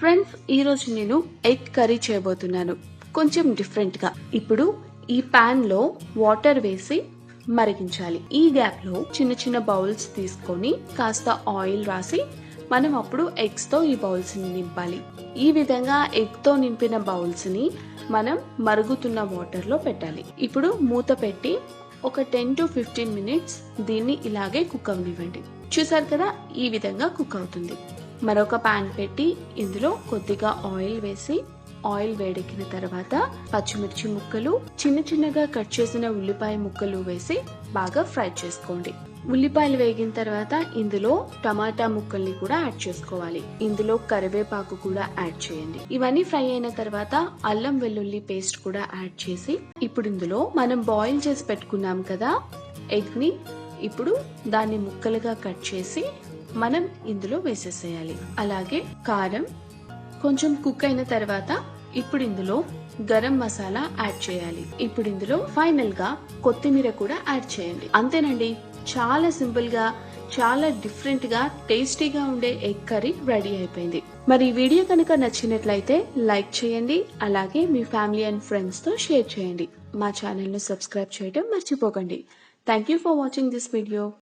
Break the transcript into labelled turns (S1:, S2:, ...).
S1: Friends ఈరోజు నేను egg curry చేయబోతున్నాను. కొంచెం డిఫరెంట్గా ఇప్పుడు ఈ ప్యాన్లో లో వాటర్ వేసి మరిగించాలి. ఈ గ్యాప్లో చిన్న చిన్న బౌల్స్ తీసుకొని కాస్త ఆయిల్ రాసి మనం అప్పుడు ఎగ్స్తో ఈ బౌల్స్ని నింపాలి. ఈ విధంగా ఎగ్తో నింపిన బౌల్స్ని మనం మరుగుతున్న వాటర్లో పెట్టాలి. ఇప్పుడు మూత పెట్టి ఒక టెన్ టు ఫిఫ్టీన్ మినిట్స్ దీన్ని ఇలాగే కుక్ అవనివ్వండి చూసారు కదా? ఈ విధంగా కుక్ అవుతుంది. మరొక పాన్ పెట్టి ఇందులో కొద్దిగా ఆయిల్ వేసి ఆయిల్ వేడెక్కిన తర్వాత పచ్చిమిర్చి ముక్కలు చిన్న చిన్నగా కట్ చేసిన ఉల్లిపాయ ముక్కలు వేసి బాగా ఫ్రై చేసుకోండి. ఉల్లిపాయలు వేగిన తర్వాత ఇందులో టమాటా ముక్కల్ని కూడా యాడ్ చేసుకోవాలి. ఇందులో కరివేపాకు కూడా యాడ్ చేయండి. ఇవన్నీ ఫ్రై అయిన తర్వాత అల్లం వెల్లుల్లి పేస్ట్ కూడా యాడ్ చేసి ఇప్పుడు ఇందులో మనం బాయిల్ చేసి పెట్టుకున్నాం కదా ఎగ్ని ఇప్పుడు దాన్ని ముక్కలుగా కట్ చేసి మనం ఇందులో వేసేసేయాలి. అలాగే కారం కొంచెం కుక్ అయిన తర్వాత ఇప్పుడు ఇందులో గరం మసాలా యాడ్ చేయాలి. ఇప్పుడు ఇందులో ఫైనల్గా కొత్తిమీర కూడా యాడ్ చేయండి. అంతేనండి. చాలా సింపుల్గా చాలా డిఫరెంట్గా టేస్టీగా ఉండే ఎగ్ కర్రీ రెడీ అయిపోయింది. మరి ఈ వీడియో కనుక నచ్చినట్లయితే లైక్ చేయండి. అలాగే మీ ఫ్యామిలీ అండ్ ఫ్రెండ్స్తో షేర్ చేయండి. మా ఛానల్ను సబ్స్క్రైబ్ చేయడం మర్చిపోకండి. Thank you for watching this video